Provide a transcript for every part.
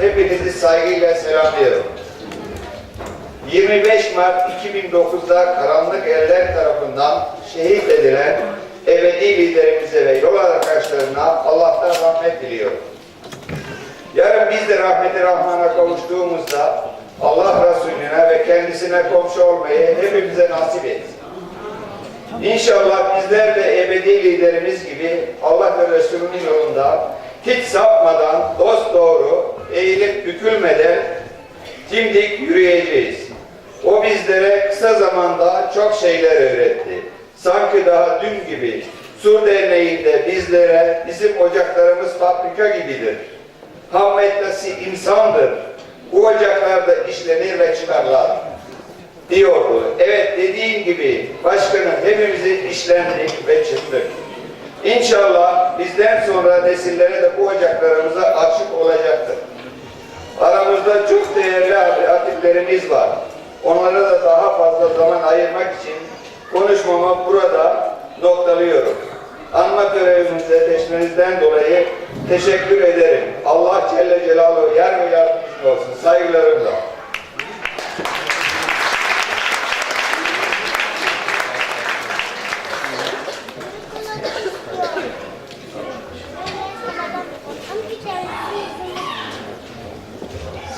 hepinizi saygıyla selamlıyorum. 25 Mart 2009'da karanlık eller tarafından şehit edilen ebedi liderimize ve yol arkadaşlarına Allah'tan rahmet diliyorum. Yarın biz de rahmeti Rahman'a kavuştuğumuzda Allah Resulüne ve kendisine komşu olmayı hepimize nasip etsin. İnşallah bizler de ebedi liderimiz gibi Allah ve Resulünün yolunda hiç sapmadan, dost doğru, eğilip bükülmeden dimdik yürüyeceğiz. O bizlere kısa zamanda çok şeyler öğretti. Sanki daha dün gibi Sur Derneği'nde bizlere bizim ocaklarımız fabrika gibidir. Ham maddesi insandır. Bu ocaklarda işlenir ve çıkarlar diyordu. Evet dediğin gibi başkanım hepimizi işlendik ve çıktık. İnşallah bizden sonra nesillere de bu ocaklarımıza açık olacaktır. Aramızda çok değerli atiflerimiz var. Onlara da daha fazla zaman ayırmak için konuşmamı burada noktalıyorum. Anma görevimize teşvinizden dolayı teşekkür ederim. Allah Celle Celaluhu yar ve yardımcınız olsun. Saygılarımla.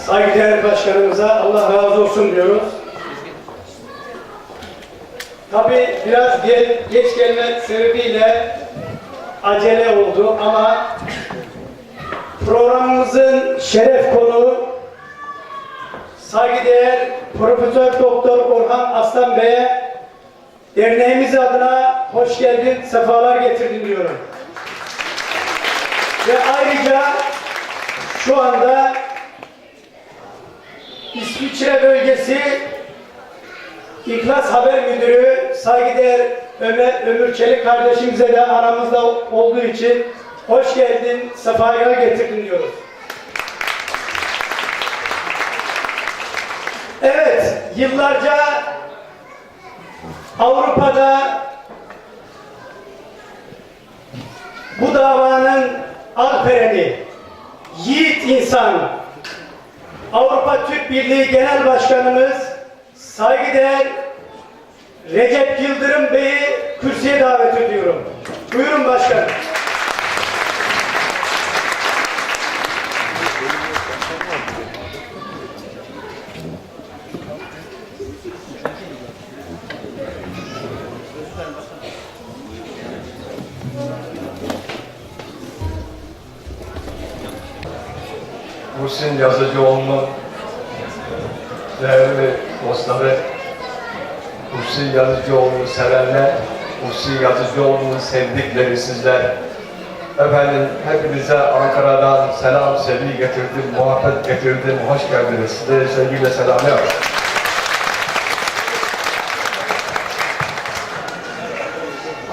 Saygıdeğer başkanımıza Allah razı olsun diyoruz. Tabi biraz ge- geç gelme sebebiyle acele oldu ama programımızın şeref konuğu saygıdeğer Profesör Doktor Orhan Aslan Bey'e derneğimiz adına hoş geldin, sefalar getirdin diyorum. Ve ayrıca şu anda İsviçre bölgesi İhlas Haber Müdürü saygıdeğer Ömer Ömür Çelik kardeşimize de aramızda olduğu için hoş geldin, sefaya getirdin diyoruz. Evet, yıllarca Avrupa'da bu davanın alpereni, yiğit insan, Avrupa Türk Birliği Genel Başkanımız saygıdeğer Recep Yıldırım Bey'i kürsüye davet ediyorum. Buyurun başkanım. Muhsin Yazıcıoğlu'nun değerli dostları, Muhsin Yazıcıoğlu'nu sevenler, Muhsin Yazıcıoğlu'nu sevdikleri sizler. Efendim hepinize Ankara'dan selam, sevgi getirdim, muhabbet getirdim, hoş geldiniz. Size sevgiyle selamlıyorum.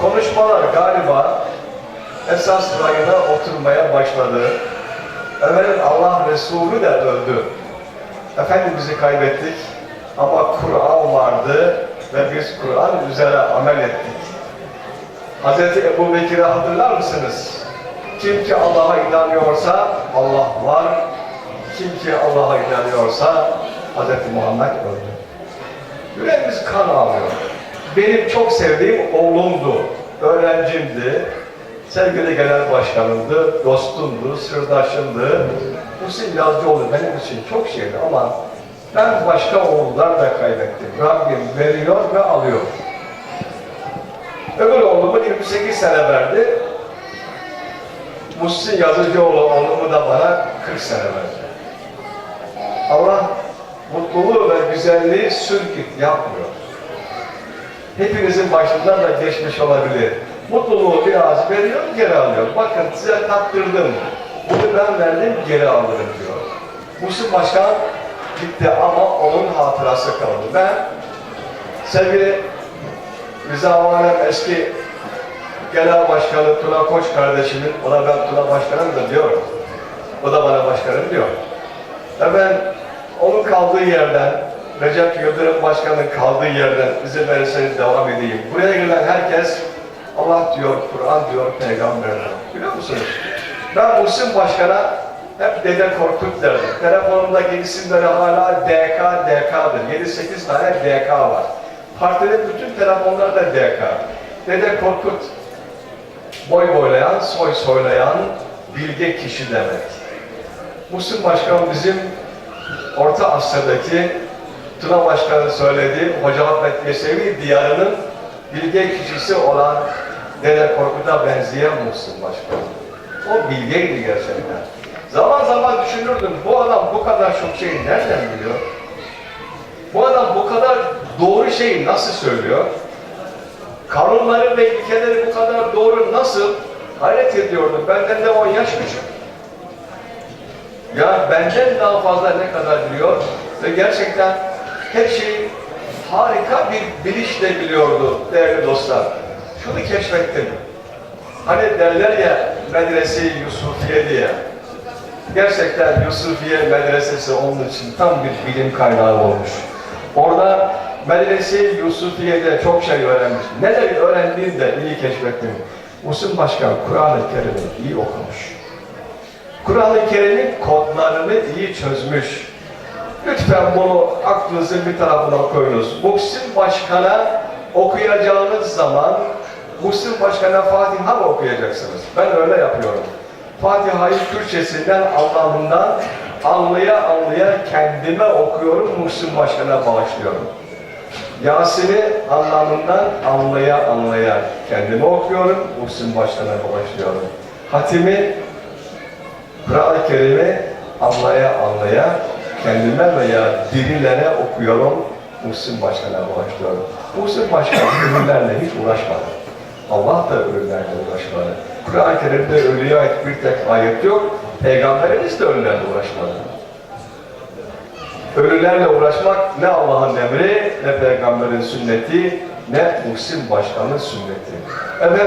Konuşmalar galiba esas rayına oturmaya başladı. Efendim Allah Resulü de öldü. Efendimiz'i kaybettik ama Kur'an vardı ve biz Kur'an üzere amel ettik. Hz. Ebu Bekir'i hatırlar mısınız? Kim ki Allah'a inanıyorsa Allah var. Kim ki Allah'a inanıyorsa Hz. Muhammed öldü. Yüreğimiz kan ağlıyor. Benim çok sevdiğim oğlumdu, öğrencimdi, sevgili genel başkanımdı, dostumdu, sırdaşımdı. Muhsin Yazıcıoğlu benim için çok şeydi ama ben başka oğullar da kaybettim. Rabbim veriyor ve alıyor. Öbür oğlumu 28 sene verdi. Muhsin Yazıcıoğlu oğlumu da bana 40 sene verdi. Allah mutluluğu ve güzelliği sürküt yapmıyor. Hepinizin başından da geçmiş olabilir. Mutluluğu biraz veriyor, geri alıyor. Bakın size tattırdım. Bunu ben verdim, geri alırım diyor. Muhsin Başkan gitti ama onun hatırası kaldı. Ben sevgili Rıza Alem eski genel başkanı Tuna Koç kardeşimin, ona ben Tuna Başkanım da diyorum. O da bana başkanım diyor. Ve ben onun kaldığı yerden, Recep Yıldırım Başkan'ın kaldığı yerden izin verirseniz devam edeyim. Buraya gelen herkes Allah diyor, Kur'an diyor, peygamber diyor. Biliyor musunuz? Ben Muhsin Başkan'a Hep Dede Korkut derdi. Telefonumdaki isimleri hala DK, DK'dır. 7-8 tane DK var. Partinin bütün telefonları da DK. Dede Korkut, boy boylayan, soy soylayan bilge kişi demek. Muhsin Başkan bizim Orta Asya'daki Tuna Başkan'ın söylediği Hoca Ahmet Yesevi diyarının bilge kişisi olan Dede Korkut'a benzeyen Muhsin Başkan. O bilgeydi gerçekten. Zaman zaman düşünürdüm bu adam bu kadar çok şeyi nereden biliyor? Bu adam bu kadar doğru şeyi nasıl söylüyor? Kanunları ve ilkeleri bu kadar doğru nasıl? Hayret ediyordum. Benden de 10 yaş küçük. Ya benden daha fazla ne kadar biliyor ve gerçekten her şeyi harika bir bilinçle biliyordu değerli dostlar. Şunu keşfettim. Hani derler ya medrese Yusufiye diye. Gerçekten Yusufiye medresesi onun için tam bir bilim kaynağı olmuş. Orada medrese Yusufiye'de çok şey öğrenmiş. Neler öğrendiğini de iyi keşfettim. Muhsin Başkan Kur'an-ı Kerim'i iyi okumuş. Kur'an-ı Kerim'in kodlarını iyi çözmüş. Lütfen bunu aklınızın bir tarafına koyunuz. Muhsin Başkan'a okuyacağınız zaman Muhsin Başkan'a Fatiha mı okuyacaksınız? Ben öyle yapıyorum. Fatiha'yı Türkçesinden, anlamından anlaya anlaya kendime okuyorum, Muhsin Başkan'a bağışlıyorum. Yasin'i anlamından anlaya anlaya kendime okuyorum, Muhsin Başkan'a bağışlıyorum. Hatimi Kur'an-ı Kerim'i anlaya anlaya kendime veya dirilere okuyorum, Muhsin Başkan'a başlıyorum. Muhsin Başkan ölülerle hiç uğraşmadı. Allah da ölülerle uğraşmadı. Kur'an-ı Kerim'de ölüye ait bir tek ayet yok, Peygamberimiz de ölülerle uğraşmadı. Ölülerle uğraşmak ne Allah'ın emri, ne Peygamberin sünneti, ne Muhsin Başkan'ın sünneti. Evet.